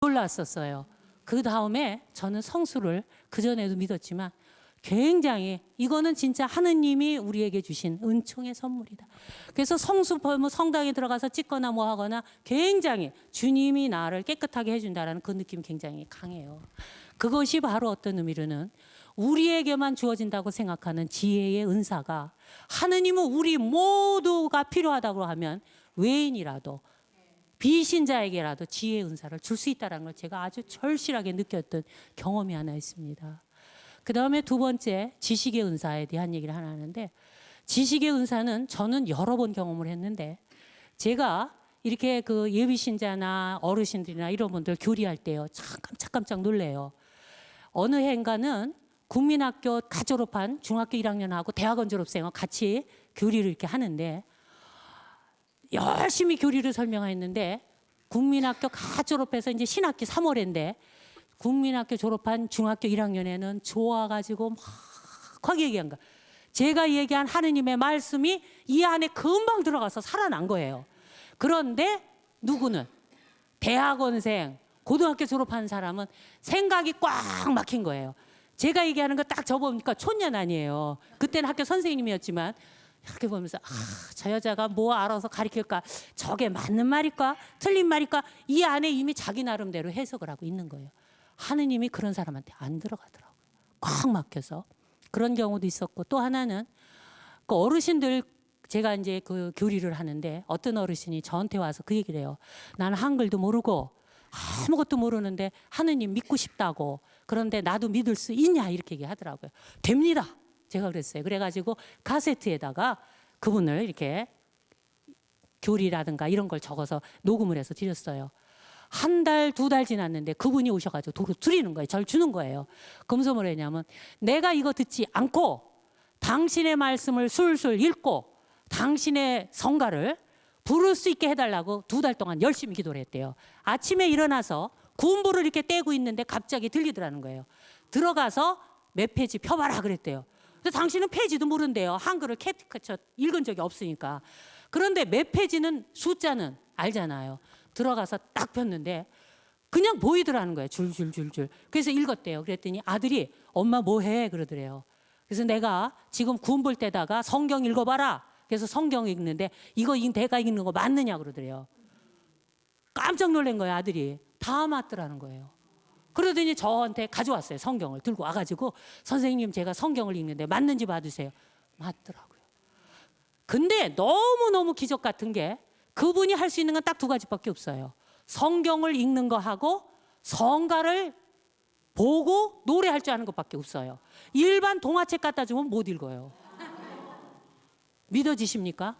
놀랐었어요. 그 다음에 저는 성수를 그 전에도 믿었지만 굉장히 이거는 진짜 하느님이 우리에게 주신 은총의 선물이다. 그래서 성수 뭐 성당에 들어가서 찍거나 뭐 하거나 굉장히 주님이 나를 깨끗하게 해준다라는 그 느낌이 굉장히 강해요. 그것이 바로 어떤 의미로는 우리에게만 주어진다고 생각하는 지혜의 은사가 하느님은 우리 모두가 필요하다고 하면 외인이라도 비신자에게라도 지혜의 은사를 줄 수 있다는 걸 제가 아주 절실하게 느꼈던 경험이 하나 있습니다. 그 다음에 두 번째 지식의 은사에 대한 얘기를 하나 하는데 지식의 은사는 저는 여러 번 경험을 했는데 제가 이렇게 그 예비 신자나 어르신들이나 이런 분들 교리할 때요 참 깜짝깜짝 놀래요. 어느 해인가는 국민학교 가 졸업한 중학교 1학년하고 대학원 졸업생하고 같이 교리를 이렇게 하는데 열심히 교리를 설명했는데 국민학교 가 졸업해서 이제 신학기 3월인데 국민학교 졸업한 중학교 1학년에는 좋아가지고 막 얘기한 거. 제가 얘기한 하느님의 말씀이 이 안에 금방 들어가서 살아난 거예요. 그런데 누구는 대학원생, 고등학교 졸업한 사람은 생각이 꽉 막힌 거예요. 제가 얘기하는 거 딱 접어보니까 촌년 아니에요. 그때는 학교 선생님이었지만 이렇게 보면서 아, 저 여자가 뭐 알아서 가르칠까? 저게 맞는 말일까? 틀린 말일까? 이 안에 이미 자기 나름대로 해석을 하고 있는 거예요. 하느님이 그런 사람한테 안 들어가더라고요. 꽉 막혀서 그런 경우도 있었고 또 하나는 그 어르신들 제가 이제 그 교리를 하는데 어떤 어르신이 저한테 와서 그 얘기를 해요. 나는 한글도 모르고 아무것도 모르는데 하느님 믿고 싶다고 그런데 나도 믿을 수 있냐 이렇게 얘기하더라고요. 됩니다. 제가 그랬어요. 그래가지고 카세트에다가 그분을 이렇게 교리라든가 이런 걸 적어서 녹음을 해서 드렸어요. 한 달, 두 달 지났는데 그분이 오셔가지고 도로 드리는 거예요. 절 주는 거예요. 그러면서 뭐라 했냐면 내가 이거 듣지 않고 당신의 말씀을 술술 읽고 당신의 성가를 부를 수 있게 해달라고 두 달 동안 열심히 기도를 했대요. 아침에 일어나서 군부를 이렇게 떼고 있는데 갑자기 들리더라는 거예요. 들어가서 몇 페이지 펴봐라 그랬대요. 근데 당신은 페이지도 모른대요. 한글을 캐티커처 읽은 적이 없으니까. 그런데 몇 페이지는 숫자는 알잖아요. 들어가서 딱 폈는데 그냥 보이더라는 거예요. 줄줄줄줄. 그래서 읽었대요. 그랬더니 아들이 엄마 뭐 해? 그러더래요. 그래서 내가 지금 구원 볼 때다가 성경 읽어봐라. 그래서 성경 읽는데 이거 이- 내가 읽는 거 맞느냐 그러더래요. 깜짝 놀란 거예요 아들이. 다 맞더라는 거예요. 그러더니 저한테 가져왔어요 성경을 들고 와가지고 선생님 제가 성경을 읽는데 맞는지 봐주세요. 맞더라고요. 근데 너무 너무 기적 같은 게 그분이 할 수 있는 건 딱 두 가지밖에 없어요. 성경을 읽는 거 하고 성가를 보고 노래할 줄 아는 것밖에 없어요. 일반 동화책 갖다 주면 못 읽어요. 믿어지십니까?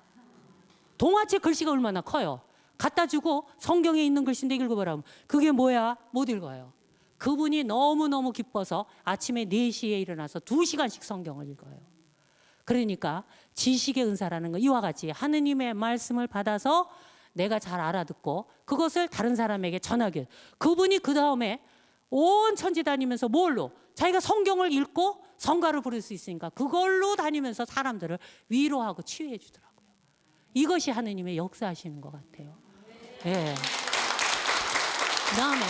동화책 글씨가 얼마나 커요. 갖다 주고 성경에 있는 글씨인데 읽어보라면 그게 뭐야? 못 읽어요. 그분이 너무너무 기뻐서 아침에 4시에 일어나서 2시간씩 성경을 읽어요. 그러니까 지식의 은사라는 건 이와 같이 하느님의 말씀을 받아서 내가 잘 알아듣고 그것을 다른 사람에게 전하기. 그분이 그 다음에 온 천지 다니면서 뭘로? 자기가 성경을 읽고 성가를 부를 수 있으니까 그걸로 다니면서 사람들을 위로하고 치유해 주더라고요. 이것이 하느님의 역사하시는 것 같아요. 예. 그다음에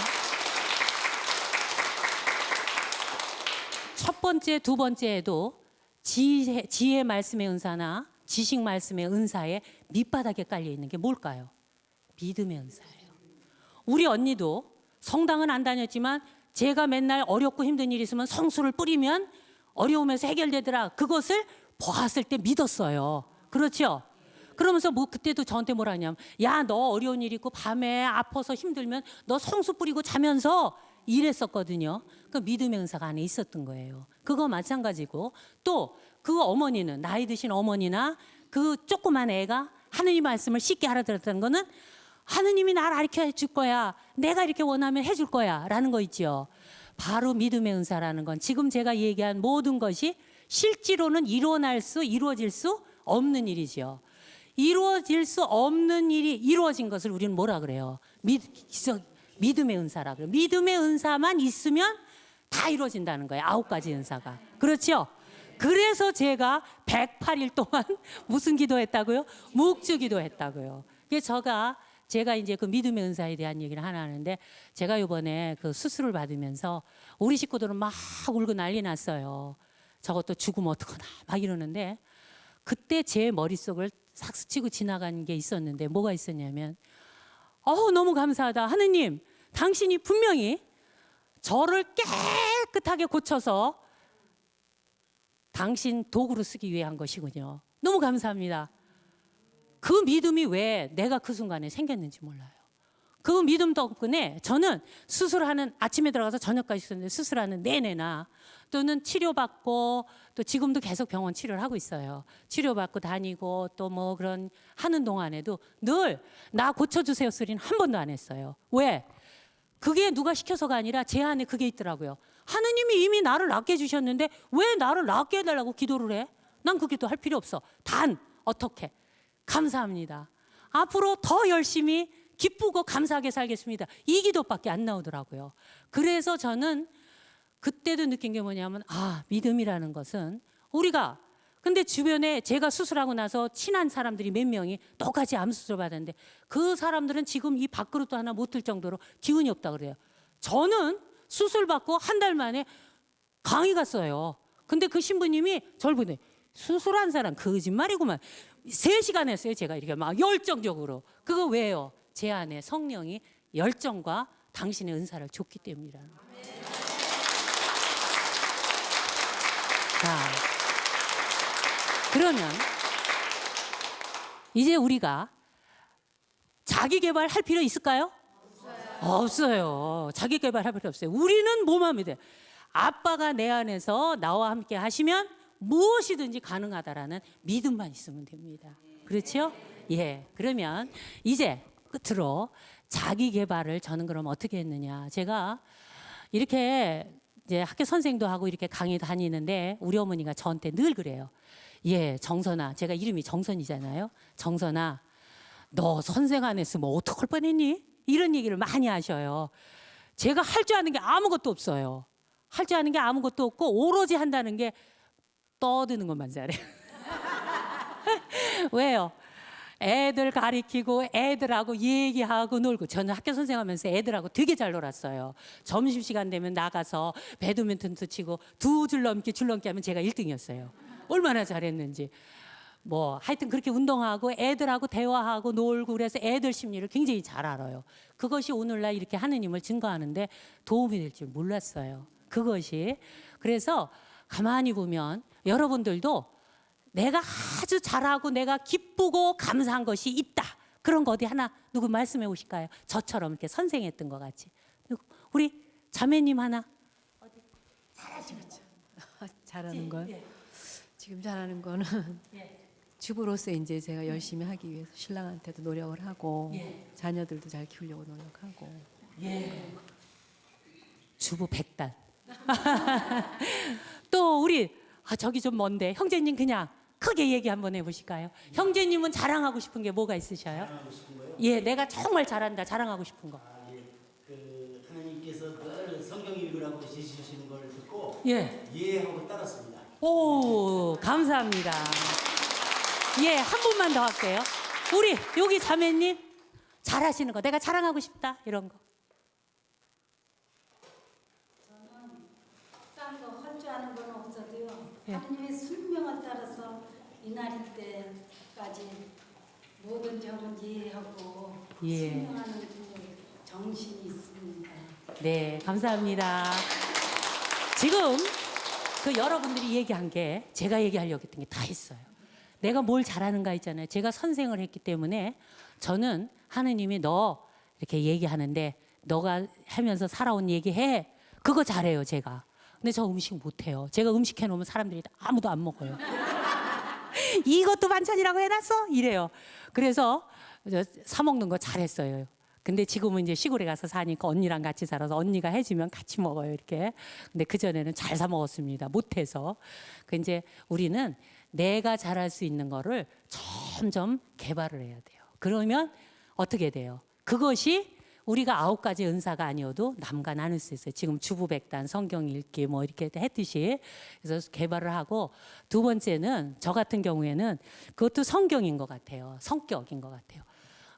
첫 번째, 두 번째에도 지혜, 지혜 말씀의 은사나 지식 말씀의 은사에 밑바닥에 깔려 있는 게 뭘까요? 믿음의 은사예요. 우리 언니도 성당은 안 다녔지만 제가 맨날 어렵고 힘든 일 있으면 성수를 뿌리면 어려움에서 해결되더라. 그것을 보았을 때 믿었어요. 그렇죠? 그러면서 뭐 그때도 저한테 뭐라 하냐면 야 너 어려운 일 있고 밤에 아파서 힘들면 너 성수 뿌리고 자면서 이랬었거든요. 그 믿음의 은사가 안에 있었던 거예요. 그거 마찬가지고 또 그 어머니는 나이 드신 어머니나 그 조그만 애가 하느님 말씀을 쉽게 알아들었다는 거는 하느님이 나를 가르쳐 줄 거야. 내가 이렇게 원하면 해줄 거야. 라는 거 있죠. 바로 믿음의 은사라는 건 지금 제가 얘기한 모든 것이 실제로는 일어날 수, 이루어질 수 없는 일이죠. 이루어질 수 없는 일이 이루어진 것을 우리는 뭐라 그래요? 믿, 기적, 믿음의 은사라 그래요. 믿음의 은사만 있으면 다 이루어진다는 거예요. 아홉 가지 은사가. 그렇죠? 그래서 제가 108일 동안 무슨 기도했다고요? 묵주 기도했다고요. 그게 제가 제가 이제 그 믿음의 은사에 대한 얘기를 하나 하는데 제가 이번에 그 수술을 받으면서 우리 식구들은 막 울고 난리 났어요. 저것도 죽으면 어떡하나 막 이러는데 그때 제 머릿속을 싹 스치고 지나간 게 있었는데 뭐가 있었냐면 어우 너무 감사하다 하느님 당신이 분명히 저를 깨끗하게 고쳐서 당신 도구로 쓰기 위해 한 것이군요. 너무 감사합니다. 그 믿음이 왜 내가 그 순간에 생겼는지 몰라요. 그 믿음 덕분에 저는 수술하는 아침에 들어가서 저녁까지 있었는데 수술하는 내내나 또는 치료받고 또 지금도 계속 병원 치료를 하고 있어요. 치료받고 다니고 또 뭐 그런 하는 동안에도 늘 나 고쳐주세요 소리는 한 번도 안 했어요. 왜? 그게 누가 시켜서가 아니라 제 안에 그게 있더라고요. 하느님이 이미 나를 낫게 해주셨는데 왜 나를 낫게 해달라고 기도를 해? 난 그 기도 할 필요 없어. 단 어떻게? 감사합니다. 앞으로 더 열심히 기쁘고 감사하게 살겠습니다. 이 기도밖에 안 나오더라고요. 그래서 저는 그때도 느낀 게 뭐냐면 아 믿음이라는 것은 우리가 근데 주변에 제가 수술하고 나서 친한 사람들이 몇 명이 똑같이 암 수술 받았는데 그 사람들은 지금 이 밥그릇도 하나 못 들 정도로 기운이 없다 그래요. 저는 수술 받고 한 달 만에 강의 갔어요. 근데 그 신부님이 저를 보네. 수술한 사람 거짓말이구만. 세 시간 했어요. 제가 이렇게 막 열정적으로. 그거 왜요? 제 안에 성령이 열정과 당신의 은사를 줬기 때문이라는 거예요. 자, 그러면 이제 우리가 자기 개발할 필요 있을까요? 없어요. 자기 개발할 필요 없어요. 우리는 뭐만 믿어요? 아빠가 내 안에서 나와 함께 하시면 무엇이든지 가능하다라는 믿음만 있으면 됩니다. 그렇죠? 예. 그러면 이제 끝으로 자기 개발을 저는 그럼 어떻게 했느냐? 제가 이렇게 이제 학교 선생도 하고 이렇게 강의 다니는데 우리 어머니가 저한테 늘 그래요. 예, 정선아. 제가 이름이 정선이잖아요. 정선아. 너 선생 안 했으면 어떡할 뻔했니? 이런 얘기를 많이 하셔요. 제가 할 줄 아는 게 아무것도 없어요. 할 줄 아는 게 아무것도 없고 오로지 한다는 게 떠드는 것만 잘해. 왜요? 애들 가리키고 애들하고 얘기하고 놀고 저는 학교 선생하면서 애들하고 되게 잘 놀았어요. 점심 시간 되면 나가서 배드민턴도 치고 두 줄 넘기 줄 넘기 하면 제가 1등이었어요. 얼마나 잘했는지. 뭐 하여튼 그렇게 운동하고 애들하고 대화하고 놀고 그래서 애들 심리를 굉장히 잘 알아요. 그것이 오늘날 이렇게 하느님을 증거하는데 도움이 될 줄 몰랐어요. 그것이 그래서 가만히 보면 여러분들도 내가 아주 잘하고 내가 기쁘고 감사한 것이 있다. 그런 거 어디 하나 누구 말씀해 보실까요? 저처럼 이렇게 선생했던 것 같이. 우리 자매님 하나. 잘하는 건 예. 지금 잘하는 거는 주부로서 이제 제가 열심히 하기 위해서 신랑한테도 노력을 하고 예. 자녀들도 잘 키우려고 노력하고 예. 주부 백단. 또 우리 아 저기 좀 먼데 형제님 그냥 크게 얘기 한번 해보실까요? 형제님은 자랑하고 싶은 게 뭐가 있으셔요? 예, 내가 정말 잘한다 자랑하고 싶은 거. 아, 예. 그 하나님께서 늘 성경 읽으라고 지시시는 걸 듣고 예. 이해하고 따랐습니다. 오, 감사합니다. 예, 한 분만 더 할게요. 우리 여기 자매님 잘하시는 거 내가 자랑하고 싶다 이런 거. 딴거 할 줄 아는 건 없어도요. 예. 하나님의 순명을 따라서 이날이 때까지 모든 점을 이해하고 예. 순명하는 그 정신이 있습니다. 네, 감사합니다. 지금 그 여러분들이 얘기한 게 제가 얘기하려고 했던 게 다 있어요. 내가 뭘 잘하는가 있잖아요. 제가 선생을 했기 때문에 저는 하느님이 너 이렇게 얘기하는데 너가 하면서 살아온 얘기해. 그거 잘해요, 제가. 근데 저 음식 못해요. 제가 음식 해놓으면 사람들이 아무도 안 먹어요. 이것도 반찬이라고 해놨어? 이래요. 그래서 저사 먹는 거 잘했어요. 근데 지금은 이제 시골에 가서 사니까 언니랑 같이 살아서 언니가 해주면 같이 먹어요 이렇게. 근데 그 전에는 잘 사 먹었습니다. 못해서. 그 이제 우리는 내가 잘할 수 있는 거를 점점 개발을 해야 돼요. 그러면 어떻게 돼요? 그것이 우리가 아홉 가지 은사가 아니어도 남과 나눌 수 있어요. 지금 주부백단, 성경 읽기 뭐 이렇게 했듯이 그래서 개발을 하고 두 번째는 저 같은 경우에는 그것도 성경인 것 같아요. 성격인 것 같아요.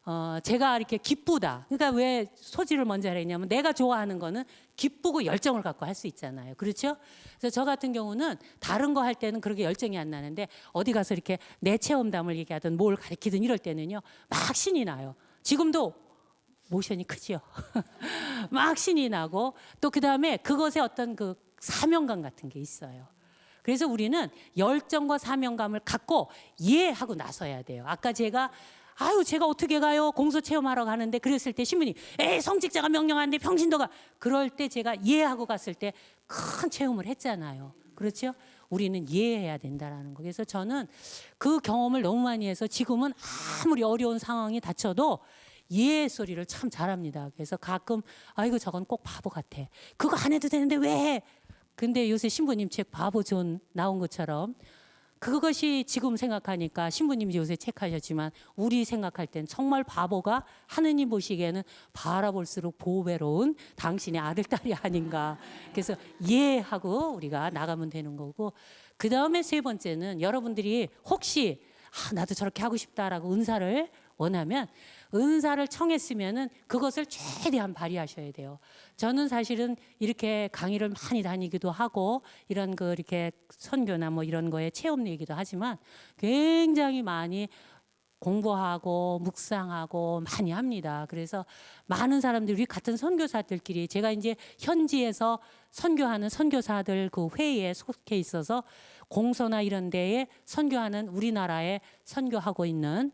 어, 제가 이렇게 기쁘다. 그러니까 왜 소지를 먼저 하랬냐면 내가 좋아하는 거는 기쁘고 열정을 갖고 할 수 있잖아요. 그렇죠? 그래서 저 같은 경우는 다른 거 할 때는 그렇게 열정이 안 나는데 어디 가서 이렇게 내 체험담을 얘기하든 뭘 가르치든 이럴 때는요. 막 신이 나요. 지금도 모션이 크지요. 막 신이 나고 또 그다음에 그것에 어떤 그 사명감 같은 게 있어요. 그래서 우리는 열정과 사명감을 갖고 이해하고 나서야 돼요. 아까 제가 아유 제가 어떻게 가요 공소 체험하러 가는데 그랬을 때 신부님 에이 성직자가 명령하는데 평신도가 그럴 때 제가 이해하고 갔을 때 큰 체험을 했잖아요. 그렇죠? 우리는 이해해야 된다라는 거. 그래서 저는 그 경험을 너무 많이 해서 지금은 아무리 어려운 상황이 닥쳐도 이해 소리를 참 잘합니다. 그래서 가끔 아이고 저건 꼭 바보 같아. 그거 안 해도 되는데 왜 해? 근데 요새 신부님 책 바보 존 나온 것처럼 그것이 지금 생각하니까 신부님이 요새 책 하셨지만 우리 생각할 땐 정말 바보가 하느님 보시기에는 바라볼수록 보배로운 당신의 아들 딸이 아닌가. 그래서 이해하고 우리가 나가면 되는 거고 그 다음에 세 번째는 여러분들이 혹시 아, 나도 저렇게 하고 싶다라고 은사를 원하면 은사를 청했으면은 그것을 최대한 발휘하셔야 돼요. 저는 사실은 이렇게 강의를 많이 다니기도 하고 이런 그 이렇게 선교나 뭐 이런 거에 체험 얘기도 하지만 굉장히 많이 공부하고 묵상하고 많이 합니다. 그래서 많은 사람들이 같은 선교사들끼리 제가 이제 현지에서 선교하는 선교사들 그 회의에 속해 있어서 공소나 이런 데에 선교하는 우리나라에 선교하고 있는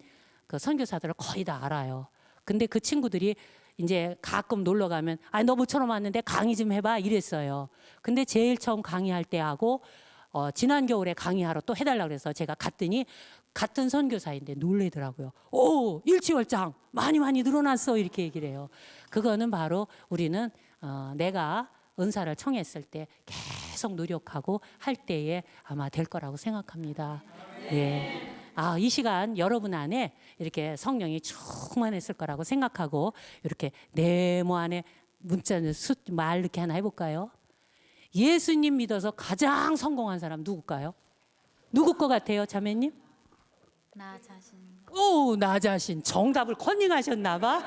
그 선교사들을 거의 다 알아요. 근데 그 친구들이 이제 가끔 놀러 가면 아니 너 모처럼 왔는데 강의 좀 해봐 이랬어요. 근데 제일 처음 강의할 때 하고 어, 지난 겨울에 강의하러 또 해달라 그래서 제가 갔더니 같은 선교사인데 놀래더라고요. 오 일치월장 많이 많이 늘어났어 이렇게 얘기를 해요. 그거는 바로 우리는 어, 내가 은사를 청했을 때 계속 노력하고 할 때에 아마 될 거라고 생각합니다. 예. 아, 이 시간 여러분 안에 이렇게 성령이 충만했을 거라고 생각하고 이렇게 네모 안에 문자는 숫말 이렇게 하나 해볼까요? 예수님 믿어서 가장 성공한 사람 누굴까요? 누구 것 같아요, 자매님? 나 자신 오, 나 자신 정답을 컨닝하셨나 봐.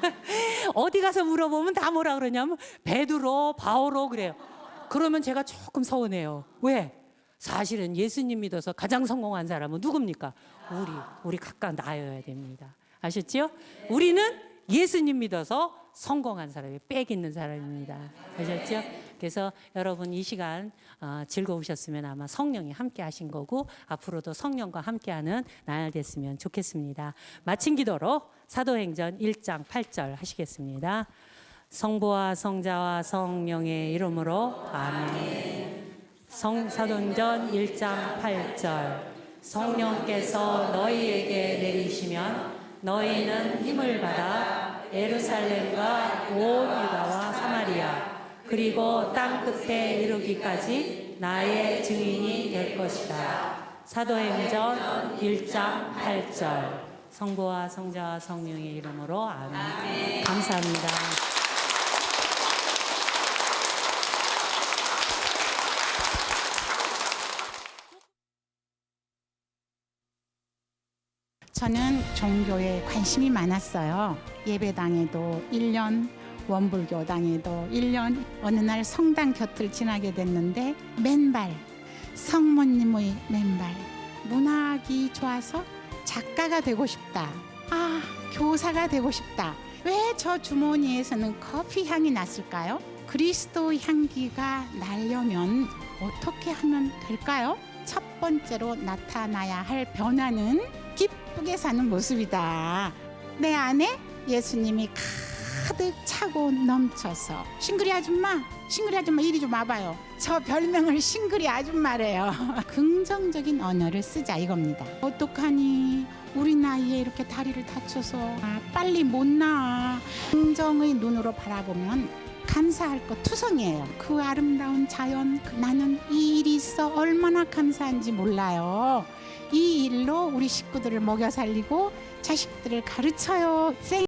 어디 가서 물어보면 다 뭐라 그러냐면 베드로, 바오로 그래요. 그러면 제가 조금 서운해요. 왜? 사실은 예수님 믿어서 가장 성공한 사람은 누굽니까? 우리, 우리 각각 나여야 됩니다. 아셨죠? 우리는 예수님 믿어서 성공한 사람이 빽 있는 사람입니다. 아셨죠? 그래서 여러분 이 시간 어, 즐거우셨으면 아마 성령이 함께 하신 거고 앞으로도 성령과 함께하는 날 됐으면 좋겠습니다. 마친 기도로 사도행전 1장 8절 하시겠습니다. 성부와 성자와 성령의 이름으로 아멘. 성사도행전 1장 8절 성령께서 너희에게 내리시면 너희는 힘을 받아 예루살렘과 온 유다와 사마리아 그리고 땅 끝에 이르기까지 나의 증인이 될 것이다. 사도행전 1장 8절 성부와 성자와 성령의 이름으로 아멘. 감사합니다. 저는 종교에 관심이 많았어요. 예배당에도 1년, 원불교당에도 1년, 어느 날 성당 곁을 지나게 됐는데 맨발, 성모님의 맨발, 문학이 좋아서 작가가 되고 싶다. 아, 교사가 되고 싶다. 왜 저 주머니에서는 커피 향이 났을까요? 그리스도 향기가 나려면 어떻게 하면 될까요? 첫 번째로 나타나야 할 변화는 기쁘게 사는 모습이다. 내 안에 예수님이 가득 차고 넘쳐서 싱그리 아줌마, 싱그리 아줌마 이리 좀 와봐요. 저 별명을 싱그리 아줌마래요. 긍정적인 언어를 쓰자 이겁니다. 어떡하니? 우리 나이에 이렇게 다리를 다쳐서 아, 빨리 못 나아. 긍정의 눈으로 바라보면 감사할 것 투성이에요. 그 아름다운 자연, 그 나는 이 일이 있어 얼마나 감사한지 몰라요. 이 일로 우리 식구들을 먹여 살리고 자식들을 가르쳐요. 생